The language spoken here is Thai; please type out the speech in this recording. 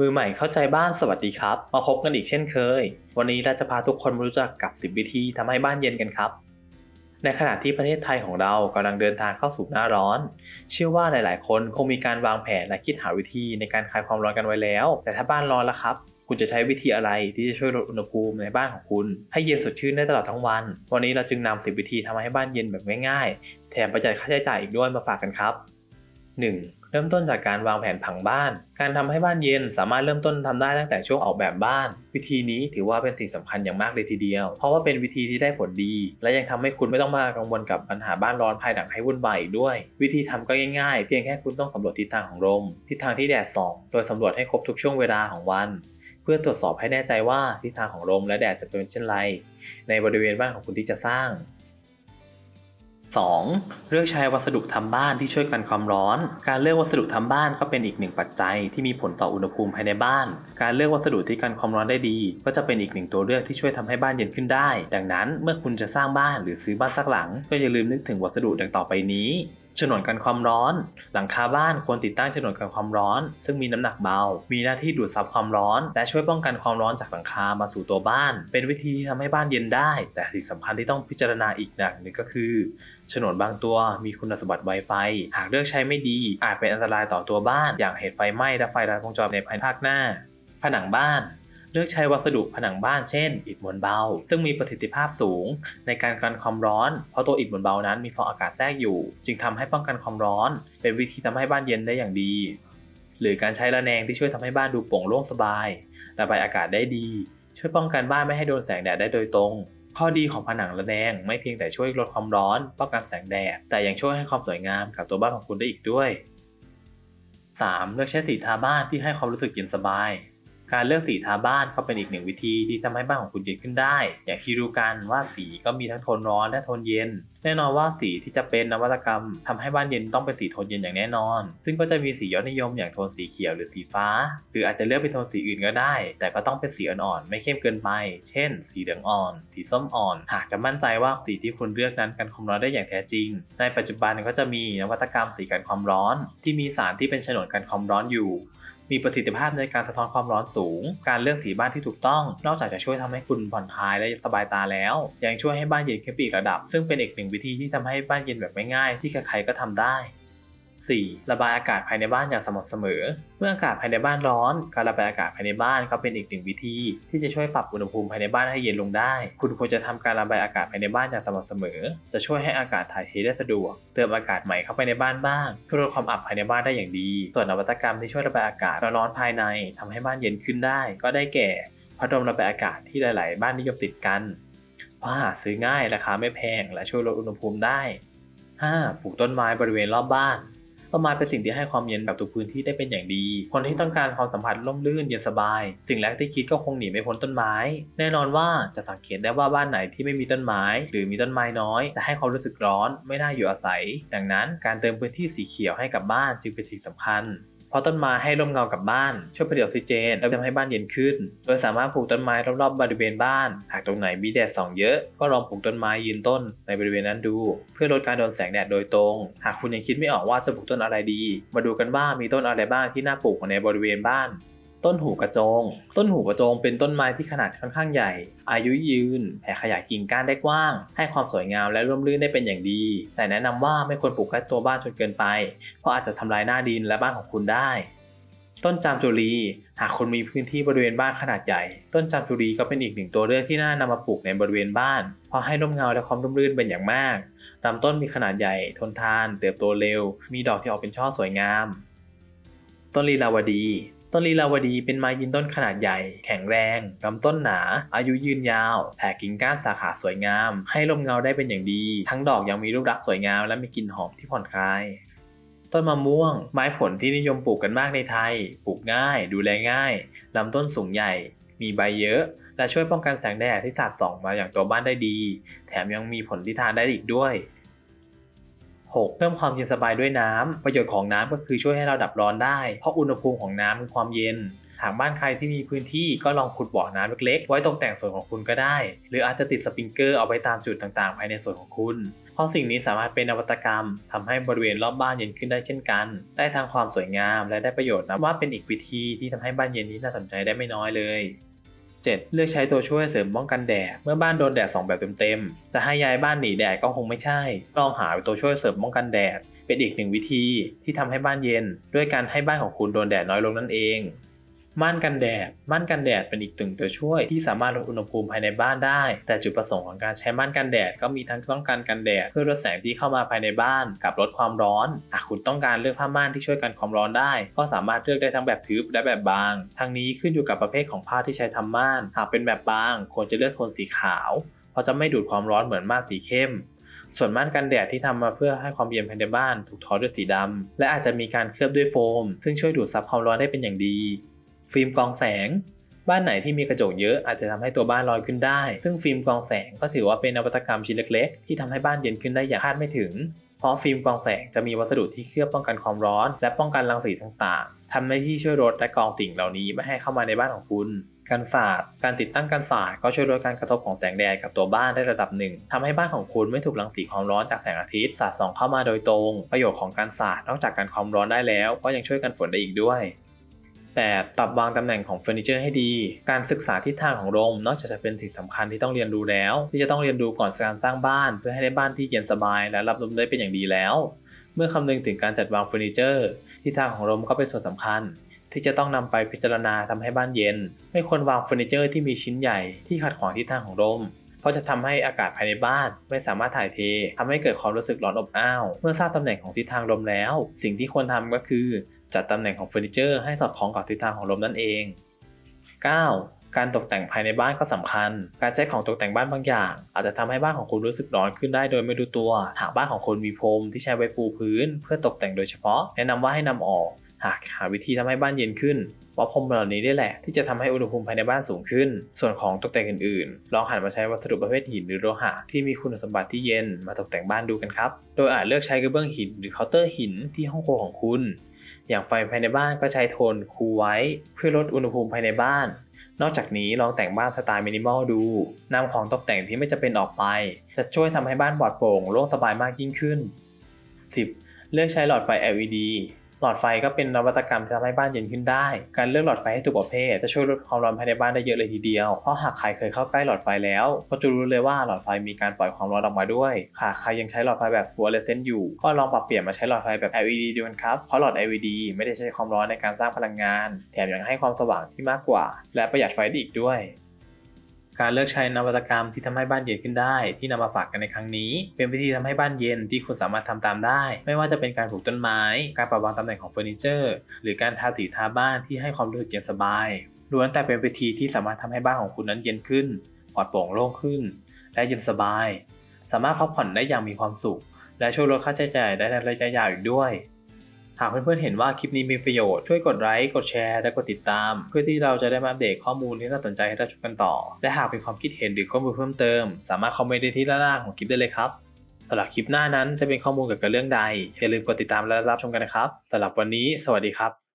มือใหม่เข้าใจบ้านสวัสดีครับ มาพบกันอีกเช่นเคย วันนี้เราจะพาทุกคนมารู้จักกับ 10 วิธีทำให้บ้านเย็นกันครับ ในขณะที่ประเทศไทยของเรากำลังเดินทางเข้าสู่หน้าร้อน เชื่อว่าหลายๆ คนคงมีการวางแผนและคิดหาวิธีในการคลายความร้อนกันไว้แล้ว แต่ถ้าบ้านร้อนแล้วครับคุณจะใช้วิธีอะไรที่จะช่วยลดอุณหภูมิในบ้านของคุณ ให้เย็นสดชื่นได้ตลอดทั้งวัน วันนี้เราจึงนำ10 วิธีทำให้บ้านเย็นแบบง่ายๆ แถมประหยัดค่าใช้จ่ายอีกด้วยมาฝากกันครับ 1. เริ่มต้นจากการวางแผนผังบ้าน การทำให้บ้านเย็นสามารถเริ่มต้นทำได้ตั้งแต่ช่วงออกแบบบ้าน วิธีนี้ถือว่าเป็นสิ่งสำคัญอย่างมากเลยทีเดียว เพราะว่าเป็นวิธีที่ได้ผลดี และยังทำให้คุณไม่ต้องมากังวลกับปัญหาบ้านร้อนภายหลังให้วุ่นวายอีกด้วย วิธีทำก็ง่ายๆ เพียงแค่คุณต้องสำรวจทิศทางของลมทิศทางที่แดดส่องโดยสำรวจให้ครบทุกช่วงเวลาของวัน เพื่อตรวจสอบให้แน่ใจว่าทิศทางของลมและแดดจะเป็นเช่นไร ในบริเวณบ้านของคุณที่จะสร้าง 2. เลือกใช้วัสดุทำบ้านที่ช่วยกันความร้อน การเลือกวัสดุทำบ้านก็เป็นอีกหนึ่งปัจจัยที่มีผลต่ออุณหภูมิภายในบ้าน การเลือกวัสดุที่กันความร้อนได้ดี ก็จะเป็นอีกหนึ่งตัวเลือกที่ช่วยทำให้บ้านเย็นขึ้นได้ ดังนั้นเมื่อคุณจะสร้างบ้านหรือซื้อบ้านสักหลัง ก็อย่าลืมนึกถึงวัสดุดังต่อไปนี้ ฉนวนกันความร้อน หลังคาบ้านควรติดตั้งฉนวนกันความร้อน ซึ่งมีน้ำหนักเบา มีหน้าที่ดูดซับความร้อน และช่วยป้องกันความร้อนจากหลังคามาสู่ตัวบ้าน เป็นวิธีที่ทำให้บ้านเย็นได้ แต่สิ่งสำคัญที่ต้องพิจารณาอีกอย่างหนึ่งก็คือฉนวนบางตัวมีคุณสมบัติไวไฟหากเลือกใช้ไม่ดี อาจเป็นอันตรายต่อตัวบ้าน อย่างเหตุไฟไหม้และไฟลัดวงจรในภายภาคหน้า ผนังบ้าน ลือกใช้วัสดุผนังบ้านเช่น อิฐมวลเบา ซึ่งมีประสิทธิภาพสูง ในการกันความร้อน เพราะตัวอิฐมวลเบานั้นมีฟองอากาศแทรกอยู่ จึงทำให้ป้องกันความร้อน เป็นวิธีทำให้บ้านเย็นได้อย่างดี หรือการใช้ระแนงที่ช่วยทำให้บ้านดูโปร่งโล่งสบายระบายอากาศได้ดี ช่วยป้องกันบ้านไม่ให้โดนแสงแดดได้โดยตรง ข้อดีของผนังระแนงไม่เพียงแต่ช่วยลดความร้อน ป้องกันแสงแดด แต่ยังช่วยให้ความสวยงามกับตัวบ้านของคุณได้อีกด้วย 3. เลือกใช้สีทาบ้านที่ให้ความรู้สึกเย็นสบาย การเลือกสีทาบ้านก็เป็นอีกหนึ่งวิธีที่ทำให้บ้านของคุณเย็นขึ้นได้ อย่างที่รู้กันว่าสีก็มีทั้งโทนร้อนและโทนเย็น แน่นอนว่าสีที่จะเป็นนวัตกรรมทำให้บ้านเย็นต้องเป็นสีโทนเย็นอย่างแน่นอน ซึ่งก็จะมีสียอดนิยมอย่างโทนสีเขียวหรือสีฟ้า หรืออาจจะเลือกเป็นโทนสีอื่นก็ได้ แต่ก็ต้องเป็นสีอ่อนๆไม่เข้มเกินไป เช่น สีเหลืองอ่อน สีส้มอ่อน หากจะมั่นใจว่าสีที่คุณเลือกนั้นกันความร้อนได้อย่างแท้จริง ในปัจจุบันก็จะมีนวัตกรรมสีกันความร้อน ที่มีสารที่เป็นฉนวนกันความร้อนอยู่ มีประสิทธิภาพในการสะท้อนความร้อนสูง การเลือกสีบ้านที่ถูกต้อง นอกจากจะช่วยทำให้คุณผ่อนคลายและสบายตาแล้ว ยังช่วยให้บ้านเย็นขึ้นไปอีกระดับ ซึ่งเป็นอีกหนึ่งวิธีที่ทำให้บ้านเย็นแบบง่ายๆที่ใครๆก็ทำได้ 4. ระบายอากาศภายในบ้านอย่างสม่ำเสมอ เมื่ออากาศภายในบ้านร้อน การระบายอากาศภายในบ้านก็เป็นอีกหนึ่งวิธี ที่จะช่วยปรับอุณหภูมิภายในบ้านให้เย็นลงได้ คุณควรจะทำการระบายอากาศภายในบ้านอย่างสม่ำเสมอ จะช่วยให้อากาศถ่ายเทได้สะดวก เติมอากาศใหม่เข้าไปในบ้านบ้างเพื่อลดความอับภายในบ้านได้อย่างดี ส่วนนวัตกรรมที่ช่วยระบายอากาศร้อนภายในทำให้บ้านเย็นขึ้นได้ ก็ได้แก่พัดลมระบายอากาศที่หลาย ๆ บ้านนิยมติดกันเพราะหาซื้อง่ายราคาไม่แพงและช่วยลดอุณหภูมิได้ 5. ปลูกต้นไม้บริเวณรอบบ้าน ต้นไม้เป็นสิ่งที่ให้ความเย็นกับทุกพื้นที่ได้เป็นอย่างดี คนที่ต้องการความสัมผัสร่มรื่นเย็นสบาย สิ่งแรกที่คิดก็คงหนีไม่พ้นต้นไม้ แน่นอนว่าจะสังเกตได้ว่าบ้านไหนที่ไม่มีต้นไม้ หรือมีต้นไม้น้อย จะให้ความรู้สึกร้อน ไม่น่าอยู่อาศัย ดังนั้นการเติมพื้นที่สีเขียวให้กับบ้านจึงเป็นสิ่งสำคัญ เพราะต้นไม้ให้ร่มเงากับบ้าน ช่วยผลิตออกซิเจน และทำให้บ้านเย็นขึ้น โดยสามารถปลูกต้นไม้รอบๆบริเวณบ้าน หากตรงไหนมีแดดส่องเยอะ ก็ลองปลูกต้นไม้ยืนต้นในบริเวณนั้นดู เพื่อลดการโดนแสงแดดโดยตรง หากคุณยังคิดไม่ออกว่าจะปลูกต้นอะไรดี มาดูกันว่ามีต้นอะไรบ้างที่น่าปลูกในบริเวณบ้าน ต้นหูกระจง ต้นหูกระจงเป็นต้นไม้ที่ขนาดค่อนข้างใหญ่ อายุยืน แผ่ขยายกิ่งก้านได้กว้าง ให้ความสวยงามและร่มรื่นได้เป็นอย่างดี แต่แนะนำว่าไม่ควรปลูกใกล้ตัวบ้านจนเกินไป เพราะอาจจะทำลายหน้าดินและบ้านของคุณได้ ต้นจามจุรี หากคุณมีพื้นที่บริเวณบ้านขนาดใหญ่ ต้นจามจุรีก็เป็นอีกหนึ่งตัวเลือกที่น่านำมาปลูกในบริเวณบ้าน เพราะให้ร่มเงาและความร่มรื่นเป็นอย่างมากลำต้นมีขนาดใหญ่ ทนทาน เติบโตเร็ว มีดอกที่ออกเป็นช่อสวยงาม ต้นลีลาวดี ต้นลีลาวดีเป็นไม้ยืนต้นขนาดใหญ่ แข็งแรงลำต้นหนา อายุยืนยาว แผ่กิ่งก้านสาขาสวยงาม ให้ร่มเงาได้เป็นอย่างดี ทั้งดอกยังมีรูปลักษณ์สวยงามและมีกลิ่นหอมที่ผ่อนคลายต้นมะม่วง ไม้ผลที่นิยมปลูกกันมากในไทย ปลูกง่าย ดูแลง่ายลำต้นสูงใหญ่ มีใบเยอะ และช่วยป้องกันแสงแดดที่สาดส่องมาอย่างตัวบ้านได้ดี แถมยังมีผลที่ทานได้อีกด้วย 6. เพิ่มความเย็นสบายด้วยน้ำประโยชน์ของน้ำก็คือช่วยให้เราดับร้อนได้ เพราะอุณหภูมิของน้ำคือความเย็น หากบ้านใครที่มีพื้นที่ก็ลองขุดบ่อน้ำเล็กๆ ไว้ตกแต่งส่วนของคุณก็ได้ หรืออาจจะติดสปริงเกอร์เอาไว้ตามจุดต่างๆ ภายในส่วนของคุณ เพราะสิ่งนี้สามารถเป็นนวัตกรรมทำให้บริเวณรอบบ้านเย็นขึ้นได้เช่นกัน ได้ทั้งความสวยงามและได้ประโยชน์นับว่าเป็นอีกวิธีที่ทำให้บ้านเย็นที่น่าสนใจได้ไม่น้อยเลย 7. เลือกใช้ตัวช่วยเสริมป้องกันแดด เมื่อบ้านโดนแดดสองแบบเต็มๆ จะให้ย้ายบ้านหนีแดดก็คงไม่ใช่ ลองหาตัวช่วยเสริมป้องกันแดดเป็นอีกหนึ่งวิธีที่ทำให้บ้านเย็น ด้วยการให้บ้านของคุณโดนแดดน้อยลงนั่นเอง ม่านกันแดด ม่านกันแดดเป็นอีกตึงตัวช่วยที่สามารถลดอุณหภูมิภายในบ้านได้ แต่จุดประสงค์ของการใช้ม่านกันแดดก็มีทั้งต้องการกันแดดเพื่อลดแสงที่เข้ามาภายในบ้าน กับลดความร้อน หากคุณต้องการเลือกผ้าม่านที่ช่วยกันความร้อนได้ ก็สามารถเลือกได้ทั้งแบบทึบและแบบบาง ทั้งนี้ขึ้นอยู่กับประเภทของผ้าที่ใช้ทำม่าน หากเป็นแบบบางควรจะเลือกโทนสีขาว เพราะจะไม่ดูดความร้อนเหมือนม่านสีเข้มส่วนม่านกันแดดที่ทำมาเพื่อให้ความเย็นภายในบ้าน ถูกทอด้วยสีดำและอาจจะมีการเคลือบด้วยโฟม ซึ่งช่วยดูดซับความร้อนได้เป็นอย่างดี ฟิล์มกองแสง บ้านไหนที่มีกระจกเยอะอาจจะทำให้ตัวบ้านลอยขึ้นได้ ซึ่งฟิล์มกองแสงก็ถือว่าเป็นนวัตกรรมชิ้นเล็กๆ ที่ทำให้บ้านเย็นขึ้นได้อย่างคาดไม่ถึง เพราะฟิล์มกองแสงจะมีวัสดุที่เคลือบป้องกันความร้อน และป้องกันรังสีต่างๆทำหน้าที่ช่วยลดและกรองสิ่งเหล่านี้ไม่ให้เข้ามาในบ้านของคุณกันศาสตร์การติดตั้งกันศาสตร์ก็ช่วยลดการกระทบของแสงแดดกับตัวบ้านได้ระดับหนึ่งทำให้บ้านของคุณไม่ถูกรังสีความร้อนจากแสงอาทิตย์สาดส่องเข้ามาโดยตรง ประโยชน์ของการศาสตร์นอกจากการความร้อนได้แล้ว ก็ยังช่วยกันฝนได้อีกด้วย 8. ปรับวางตำแหน่งของเฟอร์นิเจอร์ให้ดี การศึกษาทิศทางของโรงนอกจากจะเป็นสิ่งสำคัญที่ต้องเรียนรู้แล้ว ที่จะต้องเรียนรู้ก่อนการสร้างบ้าน เพื่อให้ได้บ้านที่เย็นสบาย และรับลมได้เป็นอย่างดีแล้ว เมื่อคำนึงถึงการจัดวางเฟอร์นิเจอร์ทิศทางของลมก็เป็นส่วนสำคัญ ที่จะต้องนำไปพิจารณาทำให้บ้านเย็น ไม่ควรวางเฟอร์นิเจอร์ที่มีชิ้นใหญ่ที่ขัดขวางทิศทางของลมเพราะจะทำให้อากาศภายในบ้านไม่สามารถถ่ายเททำให้เกิดความรู้สึกร้อนอบอ้าว เมื่อทราบตำแหน่งของทิศทางลมแล้ว สิ่งที่ควรทำก็คือ จัดตำแหน่งของเฟอร์นิเจอร์ให้สอดคล้องกับทิศทางของลมนั่นเอง 9. การตกแต่งภายในบ้านก็สำคัญ การใช้ของตกแต่งบ้านบางอย่าง อาจจะทำให้บ้านของคุณรู้สึกร้อนขึ้นได้โดยไม่รู้ตัว หากบ้านของคุณมีพรมที่ใช้ไว้ปูพื้น เพื่อตกแต่งโดยเฉพาะ แนะนำว่าให้นำออก หากหาวิธีทำให้บ้านเย็นขึ้น เพราพรมเหล่านี้นี่แหละ ที่จะทำให้อุณหภูมิภายในบ้านสูงขึ้น ส่วนของตกแต่งอื่นๆ ลองหันมาใช้วัสดุประเภทหินหรือโลหะที่มีคุณสมบัติที่เย็นมาตกแต่งบ้านดูกันครับ โดยอาจเลือกใช้กระเบื้องหินหรือเคาน์เตอร์หินที่ห้องครัวของคุณ อย่างไฟภายในบ้านก็ใช้โทนคูลไว้ เพื่อลดอุณหภูมิภายในบ้านนอกจากนี้ลองแต่งบ้านสไตล์มินิมอลดูนำของตกแต่งที่ไม่จะเป็นออกไป จะช่วยทำให้บ้านปลอดโปร่งโล่งสบายมากยิ่งขึ้น 10. เลือกใช้หลอดไฟ LED หลอดไฟก็เป็นนวัตกรรมที่ทำให้บ้านเย็นขึ้นได้ การเลือกหลอดไฟให้ถูกประเภทจะช่วยลดความร้อนภายในบ้านได้เยอะเลยทีเดียว เพราะหากใครเคยเข้าใกล้หลอดไฟแล้ว ก็จะรู้เลยว่าหลอดไฟมีการปล่อยความร้อนออกมาด้วย หากใครยังใช้หลอดไฟแบบฟลูออเรสเซนต์อยู่ ก็ลองปรับเปลี่ยนมาใช้หลอดไฟแบบ LED ดูกันครับ เพราะหลอด LED ไม่ได้ใช้ความร้อนในการสร้างพลังงาน แถมยังให้ความสว่างที่มากกว่า และประหยัดไฟได้อีกด้วย การเลือกใช้นวัตกรรมที่ทำให้บ้านเย็นขึ้นได้ ที่นำมาฝากกันในครั้งนี้ เป็นวิธีทำให้บ้านเย็นที่คุณสามารถทำตามได้ ไม่ว่าจะเป็นการปลูกต้นไม้ การปรับวางตำแหน่งของเฟอร์นิเจอร์ หรือการทาสีทาบ้านที่ให้ความรู้สึกเย็นสบายล้วนแต่เป็นวิธีที่สามารถทำให้บ้านของคุณนั้นเย็นขึ้นปลอดโปร่งโล่งขึ้น และเย็นสบาย สามารถพักผ่อนได้อย่างมีความสุข และช่วยลดค่าใช้จ่ายได้ในระยะยาวอีกด้วย หากเพื่อนๆเห็นว่าคลิปนี้มีประโยชน์ช่วยกดไลค์กดแชร์และกดติดตาม เพื่อที่เราจะได้มาอัปเดตข้อมูลที่น่าสนใจให้เราชมกันต่อ และหากมีความคิดเห็นหรือข้อมูลเพิ่มเติม สามารถคอมเมนต์ได้ที่ด้านล่างของคลิปได้เลยครับสำหรับคลิปหน้านั้นจะเป็นข้อมูลเกี่ยวกับเรื่องใดอย่าลืมกดติดตามและรับชมกันนะครับสำหรับวันนี้ สวัสดีครับ